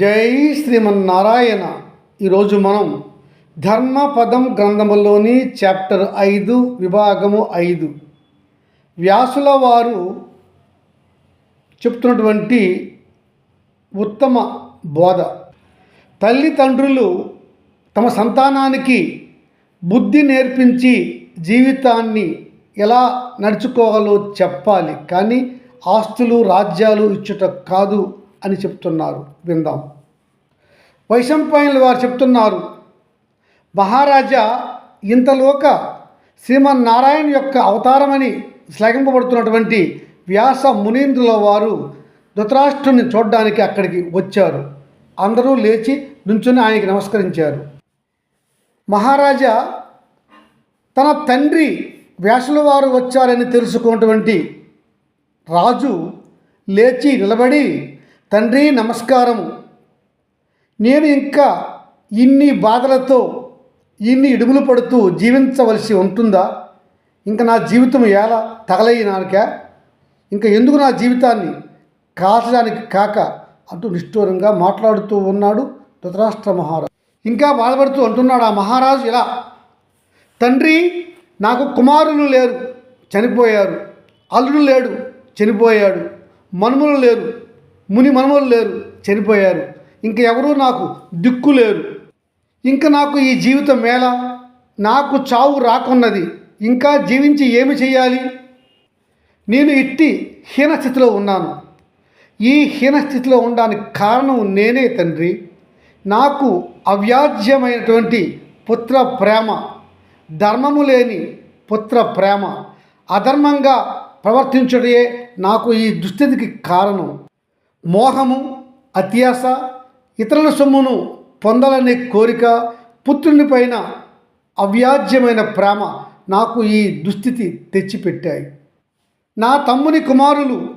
జై శ్రీమన్నారాయణ. ఈరోజు మనం ధర్మపదం గ్రంథములోని చాప్టర్ ఐదు విభాగము ఐదు. వ్యాసుల వారు చెప్తున్నటువంటి ఉత్తమ బోధ. తల్లిదండ్రులు తమ సంతానానికి బుద్ధి నేర్పించి జీవితాన్ని ఎలా నడుచుకోవాలో చెప్పాలి. కానీ ఆస్తులు రాజ్యాలు ఇచ్చుట కాదు. అని చెప్తున్నారు. విందాం. వైశంపాయనుల వారు చెప్తున్నారు మహారాజా ఇంతలోక శ్రీమన్నారాయణ యొక్క అవతారమని శ్లాఘింపబడుతున్నటువంటి వ్యాస మునీంద్రుల వారు ధృతరాష్ట్రుని చూడడానికి అక్కడికి వచ్చారు. అందరూ లేచి నుంచుని ఆయనకి నమస్కరించారు. మహారాజా తన తండ్రి వ్యాసుల వారు వచ్చారని తెలుసుకున్నటువంటి రాజు లేచి నిలబడి తండ్రి నమస్కారము. నేను ఇంకా ఇన్ని బాధలతో ఇన్ని ఇడుములు పడుతూ జీవించవలసి ఉంటుందా? ఇంకా నా జీవితం ఎలా తగలయ్యినానికా ఇంకా ఎందుకు నా జీవితాన్ని కాల్చడానికి కాక అంటూ నిష్ఠూరంగా మాట్లాడుతూ ఉన్నాడు ధృతరాష్ట్ర మహారాజు. ఇంకా బాధపడుతూ అంటున్నాడు ఆ మహారాజు ఇలా తండ్రి నాకు కుమారులు లేరు చనిపోయారు. అల్లుడు లేడు చనిపోయాడు. మనుములు లేరు ముని మనుమలు లేరు చనిపోయారు. ఇంక ఎవరూ నాకు దిక్కు లేరు. ఇంకా నాకు ఈ జీవితం మేళ నాకు చావు రాకున్నది. ఇంకా జీవించి ఏమి చేయాలి నేను ఇట్టి హీనస్థితిలో ఉన్నాను. ఈ హీనస్థితిలో ఉండడానికి కారణం నేనే తండ్రి. నాకు అవ్యాజ్యమైనటువంటి పుత్ర ప్రేమ ధర్మము లేని పుత్ర ప్రేమ అధర్మంగా ప్రవర్తించడే నాకు ఈ దుస్థితికి కారణం. మోహము అత్యాస ఇతరుల సొమ్మును పొందాలనే కోరిక పుత్రుని పైన అవ్యాజ్యమైన ప్రేమ నాకు ఈ దుస్థితి తెచ్చిపెట్టాయి. నా తమ్ముని కుమారులు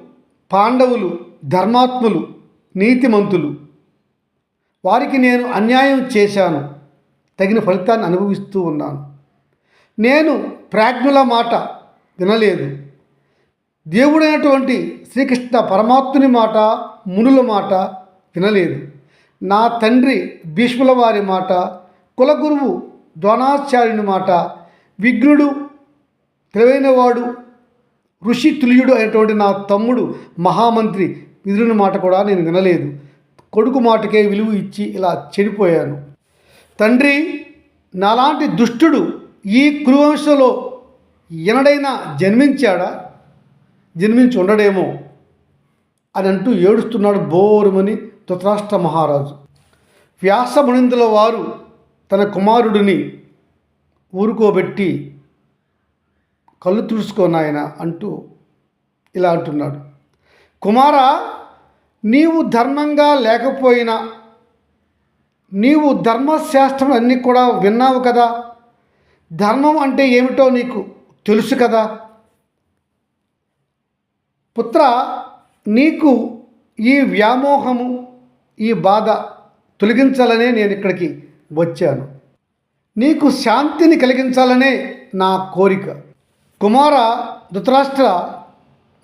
పాండవులు ధర్మాత్ములు నీతిమంతులు. వారికి నేను అన్యాయం చేశాను తగిన ఫలితాన్ని అనుభవిస్తూ ఉన్నాను. నేను ప్రాజ్ఞుల మాట వినలేదు. దేవుడైనటువంటి శ్రీకృష్ణ పరమాత్ముని మాట మునుల మాట వినలేదు. నా తండ్రి భీష్ముల వారి మాట కులగురువు ద్రోణాచార్యుని మాట విఘ్నుడు తెలివైనవాడు ఋషి తుల్యుడు అయినటువంటి నా తమ్ముడు మహామంత్రి విధుని మాట కూడా నేను వినలేదు. కొడుకు మాటకే విలువ ఇచ్చి ఇలా చెడిపోయాను. తండ్రి నాలాంటి దుష్టుడు ఈ కురువంశంలో ఎనడైనా జన్మించాడా? జన్మించి ఉండడేమో అని అంటూ ఏడుస్తున్నాడు బోరుమని ధృతరాష్ట్ర మహారాజు. వ్యాసమునిందుల వారు తన కుమారుడిని ఊరుకోబెట్టి కళ్ళు తుడుచుకోనాయన అంటూ ఇలా అంటున్నాడు. కుమార నీవు ధర్మంగా లేకపోయినా నీవు ధర్మశాస్త్రం అన్నీ కూడా విన్నావు కదా? ధర్మం అంటే ఏమిటో నీకు తెలుసు కదా? పుత్ర నీకు ఈ వ్యామోహము ఈ బాధ తొలగించాలనే నేను ఇక్కడికి వచ్చాను. నీకు శాంతిని కలిగించాలనే నా కోరిక. కుమార ధృతరాష్ట్ర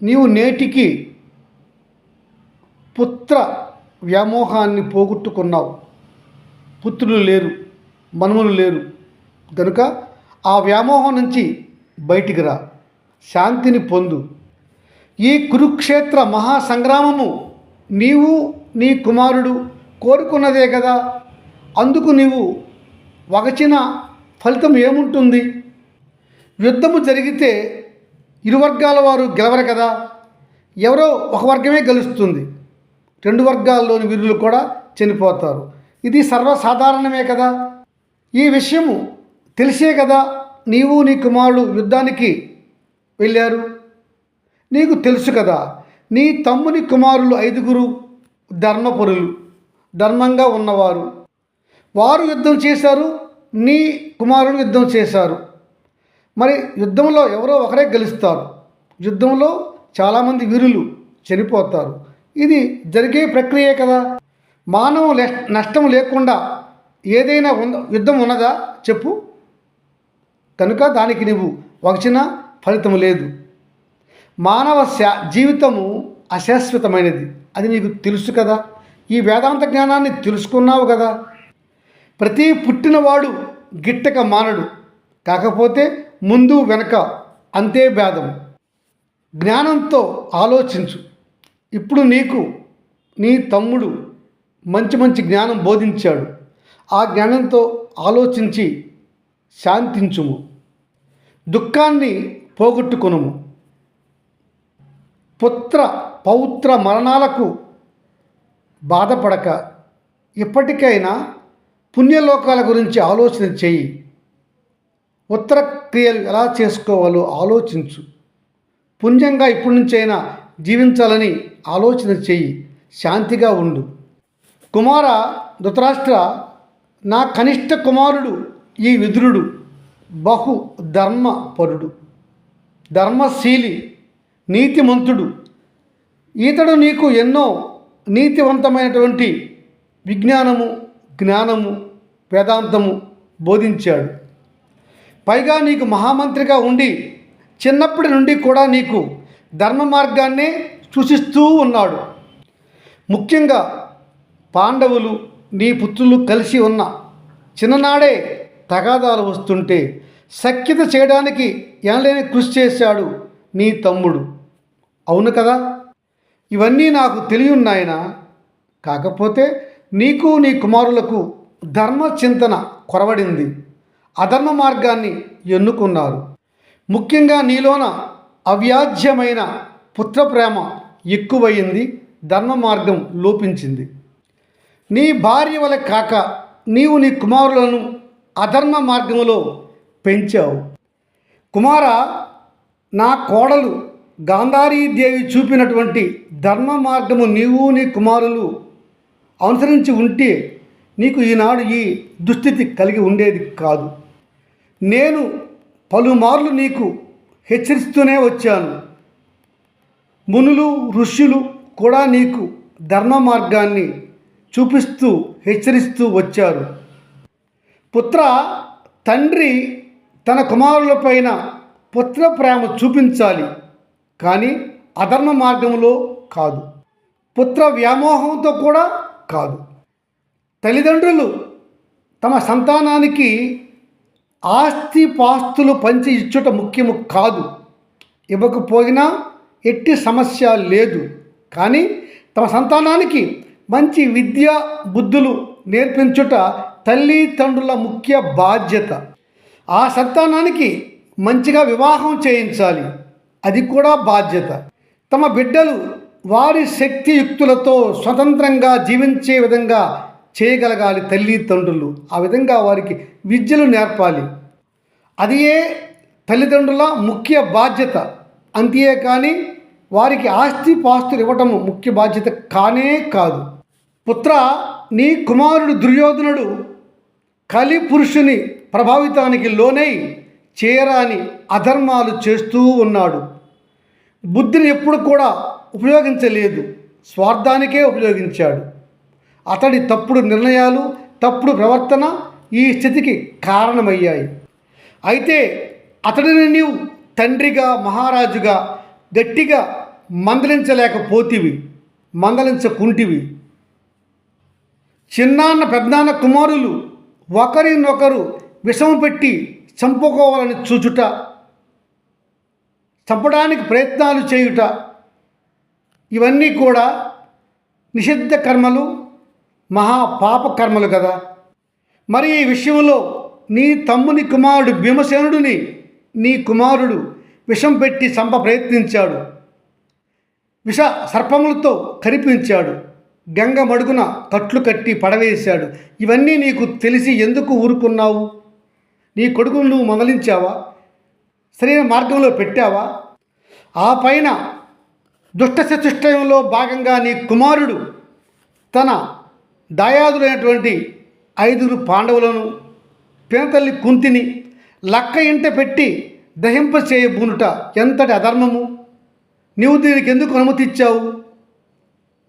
నీవు నేటికి పుత్ర వ్యామోహాన్ని పోగొట్టుకున్నావు. పుత్రులు లేరు మనుములు లేరు. కనుక ఆ వ్యామోహం నుంచి బయటికి రా. శాంతిని పొందు. ఈ కురుక్షేత్ర మహాసంగ్రామము నీవు నీ కుమారుడు కోరుకున్నదే కదా. అందుకు నీవు వగచిన ఫలితం ఏముంటుంది? యుద్ధము జరిగితే ఇరు వర్గాల వారు గెలవరు కదా. ఎవరో ఒక వర్గమే గెలుస్తుంది. రెండు వర్గాల్లోని వీరులు కూడా చనిపోతారు. ఇది సర్వసాధారణమే కదా. ఈ విషయము తెలిసే కదా నీవు నీ కుమారుడు యుద్ధానికి వెళ్ళారు. నీకు తెలుసు కదా నీ తమ్ముని కుమారులు ఐదుగురు ధర్మపురులు ధర్మంగా ఉన్నవారు. వారు యుద్ధం చేశారు నీ కుమారులు యుద్ధం చేశారు. మరి యుద్ధంలో ఎవరో ఒకరే గెలుస్తారు. యుద్ధంలో చాలామంది వీరులు చనిపోతారు. ఇది జరిగే ప్రక్రియే కదా. మానవ నష్టం లేకుండా ఏదైనా ఉంద యుద్ధం ఉన్నదా? చెప్పు. కనుక దానికి నువ్వు వగచిన ఫలితం లేదు. మానవ శా జీవితము అశాశ్వతమైనది. అది నీకు తెలుసు కదా. ఈ వేదాంత జ్ఞానాన్ని తెలుసుకున్నావు కదా. ప్రతి పుట్టినవాడు గిట్టక మానడు. కాకపోతే ముందు వెనక అంతే భేదం జ్ఞానంతో ఆలోచించు. ఇప్పుడు నీకు నీ తమ్ముడు మంచి మంచి జ్ఞానం బోధించాడు. ఆ జ్ఞానంతో ఆలోచించి శాంతించుము. దుఃఖాన్ని పోగొట్టుకునుము. పుత్ర పౌత్ర మరణాలకు బాధపడక ఇప్పటికైనా పుణ్యలోకాల గురించి ఆలోచన చెయ్యి ఉత్తర క్రియలు ఎలా చేసుకోవాలో ఆలోచించు. పుణ్యంగా ఇప్పటి నుంచైనా జీవించాలని ఆలోచన చెయ్యి శాంతిగా ఉండు. కుమార ధృతరాష్ట్ర నా కనిష్ట కుమారుడు ఈ విదురుడు బహు ధర్మపరుడు. ధర్మశీలి నీతిమంతుడు. ఈతడు నీకు ఎన్నో నీతివంతమైనటువంటి విజ్ఞానము జ్ఞానము వేదాంతము బోధించాడు. పైగా నీకు మహామంత్రిగా ఉండి చిన్నప్పటి నుండి కూడా నీకు ధర్మ మార్గాన్నే సూచిస్తూ ఉన్నాడు. ముఖ్యంగా పాండవులు నీ పుత్రులు కలిసి ఉన్న చిన్ననాడే తగాదాలు వస్తుంటే సఖ్యత చేయడానికి ఎనలేని కృషి చేశాడు నీ తమ్ముడు. అవును కదా? ఇవన్నీ నాకు తెలియన్నాయన కాకపోతే నీకు నీ కుమారులకు ధర్మ చింతన కొరవడింది. అధర్మ మార్గాన్ని ఎన్నుకున్నారు. ముఖ్యంగా నీలోన అవ్యాజ్యమైన పుత్ర ప్రేమ ఎక్కువయింది ధర్మ మార్గం లోపించింది. నీ భార్య వల్ల కాక నీవు నీ కుమారులను అధర్మ మార్గంలో పెంచావు. కుమార నా కోడలు గాంధారీదేవి చూపినటువంటి ధర్మ మార్గము నీవు నీ కుమారులు అనుసరించి ఉంటే నీకు ఈనాడు ఈ దుస్థితి కలిగి ఉండేది కాదు. నేను పలుమార్లు నీకు హెచ్చరిస్తూనే వచ్చాను. మునులు ఋషులు కూడా నీకు ధర్మ మార్గాన్ని చూపిస్తూ హెచ్చరిస్తూ వచ్చారు. పుత్ర తండ్రి తన కుమారులపైన పుత్ర ప్రేమ చూపించాలి. కానీ అధర్మ మార్గంలో కాదు. పుత్ర వ్యామోహంతో కూడా కాదు. తల్లిదండ్రులు తమ సంతానానికి ఆస్తి పాస్తులు పంచి ఇచ్చుట ముఖ్యము కాదు. ఇవ్వకపోయినా ఎట్టి సమస్య లేదు. కానీ తమ సంతానానికి మంచి విద్య బుద్ధులు నేర్పించుట తల్లిదండ్రుల ముఖ్య బాధ్యత. ఆ సంతానానికి మంచిగా వివాహం చేయించాలి. అది కూడా బాధ్యత. తమ బిడ్డలు వారి శక్తియుక్తులతో స్వతంత్రంగా జీవించే విధంగా చేయగలగాలి తల్లి తండ్రులు. ఆ విధంగా వారికి విద్యలు నేర్పాలి. అది ఏ తల్లిదండ్రుల ముఖ్య బాధ్యత. అంతే కానీ వారికి ఆస్తి పాస్తులు ఇవ్వటం ముఖ్య బాధ్యత కానే కాదు. పుత్ర నీ కుమారుడు దుర్యోధనుడు కలి పురుషుని ప్రభావితానికి లోనై చేయరాని అధర్మాలు చేస్తూ ఉన్నాడు. బుద్ధిని ఎప్పుడు కూడా ఉపయోగించలేదు. స్వార్థానికే ఉపయోగించాడు. అతడి తప్పుడు నిర్ణయాలు తప్పుడు ప్రవర్తన ఈ స్థితికి కారణమయ్యాయి. అయితే అతడిని నీవు తండ్రిగా మహారాజుగా గట్టిగా మందలించలేకపోతివి మందలించకుంటివి. చిన్నాన్న పెద్దనాన్న కుమారులు ఒకరినొకరు విషము పెట్టి చంపుకోవాలని చూచుట చంపడానికి ప్రయత్నాలు చేయుట ఇవన్నీ కూడా నిషిద్ధ కర్మలు మహాపాప కర్మలు కదా. మరి ఈ విషయంలో నీ తమ్ముని కుమారుడు భీమసేనుడిని నీ కుమారుడు విషం పెట్టి చంప ప్రయత్నించాడు. విష సర్పములతో కరిపించాడు. గంగ మడుగున కట్లు కట్టి పడవేశాడు. ఇవన్నీ నీకు తెలిసి ఎందుకు ఊరుకున్నావు? నీ కొడుకును నువ్వు మొదలించావా? సరైన మార్గంలో పెట్టావా? ఆ పైన దుష్ట చతుష్టయంలో భాగంగా నీ కుమారుడు తన దాయాదులైనటువంటి ఐదుగురు పాండవులను పినతల్లి కుంతిని లక్క ఇంట పెట్టి దహింప చేయబూనుట ఎంతటి అధర్మము? నీవు దీనికి ఎందుకు అనుమతి ఇచ్చావు?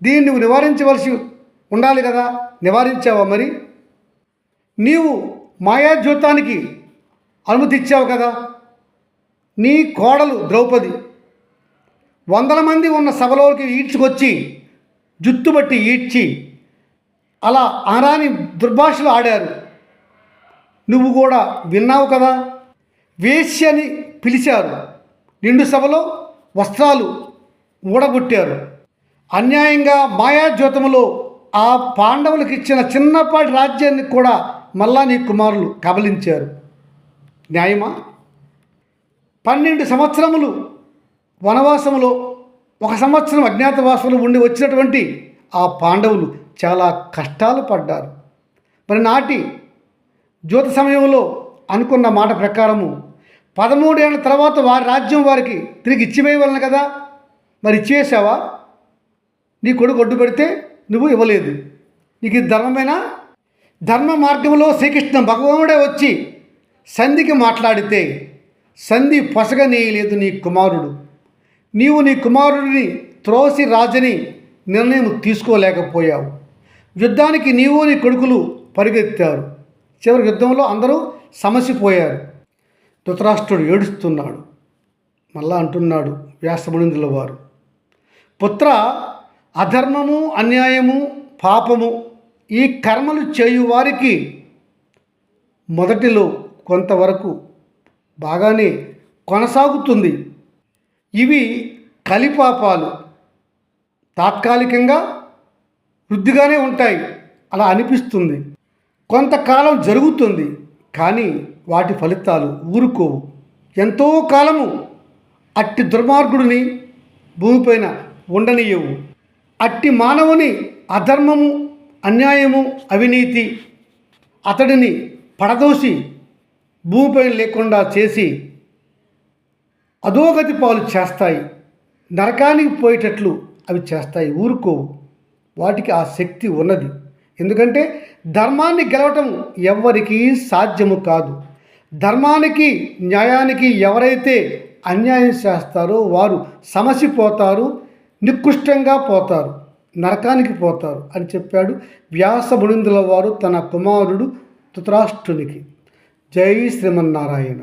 దీన్ని నువ్వు నివారించవలసి ఉండాలి కదా? నివారించావా మరి? నీవు మాయాజ్యోతానికి అనుమతి ఇచ్చావు కదా? నీ కోడలు ద్రౌపది. వందల మంది ఉన్న సభలోకి ఈడ్చుకొచ్చి జుత్తుబట్టి ఈడ్చి అలా అనాని దుర్భాషలు ఆడారు. నువ్వు కూడా విన్నావు కదా? వేశ్య అని పిలిచారు. నిండు సభలో వస్త్రాలు ఊడగొట్టారు. అన్యాయంగా మాయాజ్యోతములో ఆ పాండవులకు ఇచ్చిన చిన్నపాటి రాజ్యాన్ని కూడా మళ్ళా నీ కుమారులు కబలించారు. న్యాయమా? పన్నెండు సంవత్సరములు వనవాసములో ఒక సంవత్సరం అజ్ఞాతవాసంలో ఉండి వచ్చినటువంటి ఆ పాండవులు చాలా కష్టాలు పడ్డారు. మరి నాటి జ్యోత సమయంలో అనుకున్న మాట ప్రకారము పదమూడేళ్ళ తర్వాత వారి రాజ్యం వారికి తిరిగి ఇచ్చివేయవలను కదా? మరి ఇచ్చేసావా నీ కొడుకు ఒడ్డు పెడితే నువ్వు ఇవ్వలేదు. నీకు ఇది ధర్మమేనా? ధర్మ మార్గంలో శ్రీకృష్ణ భగవానుడే వచ్చి సంధికి మాట్లాడితే సంధి పొసగనేయలేదు నీ కుమారుడు. నీవు నీ కుమారుడిని త్రోసి రాజని నిర్ణయం తీసుకోలేకపోయావు. యుద్ధానికి నీవు నీ కొడుకులు పరిగెత్తారు. చివరి యుద్ధంలో అందరూ సమసిపోయారు. ధృతరాష్ట్రుడు ఏడుస్తున్నాడు. మళ్ళా అంటున్నాడు వ్యాసమునిందుల వారు. పుత్ర అధర్మము అన్యాయము పాపము ఈ కర్మలు చేయువారికి మొదటిలో కొంతవరకు బాగానే కొనసాగుతుంది. ఇవి కలిపాపాలు. తాత్కాలికంగా వృద్ధిగానే ఉంటాయి. అలా అనిపిస్తుంది. కొంతకాలం జరుగుతుంది. కానీ వాటి ఫలితాలు ఊరుకోవు. ఎంతో కాలము అట్టి దుర్మార్గుడిని భూమిపైన ఉండనియవు. అట్టి మానవుని అధర్మము అన్యాయము అవినీతి అతడిని పడదోసి భూమిపైన లేకుండా చేసి అధోగతి పాలు చేస్తాయి. నరకానికి పోయేటట్లు అవి చేస్తాయి. ఊరుకోవు వాటికి ఆ శక్తి ఉన్నది. ఎందుకంటే ధర్మాన్ని గెలవటం ఎవ్వరికీ సాధ్యము కాదు. ధర్మానికి న్యాయానికి ఎవరైతే అన్యాయం చేస్తారో వారు సమసిపోతారు నికృష్టంగా పోతారు నరకానికి పోతారు అని చెప్పాడు వ్యాస మునిందుల వారు తన కుమారుడు ధృతరాష్ట్రునికి. జై శ్రీమన్నారాయణ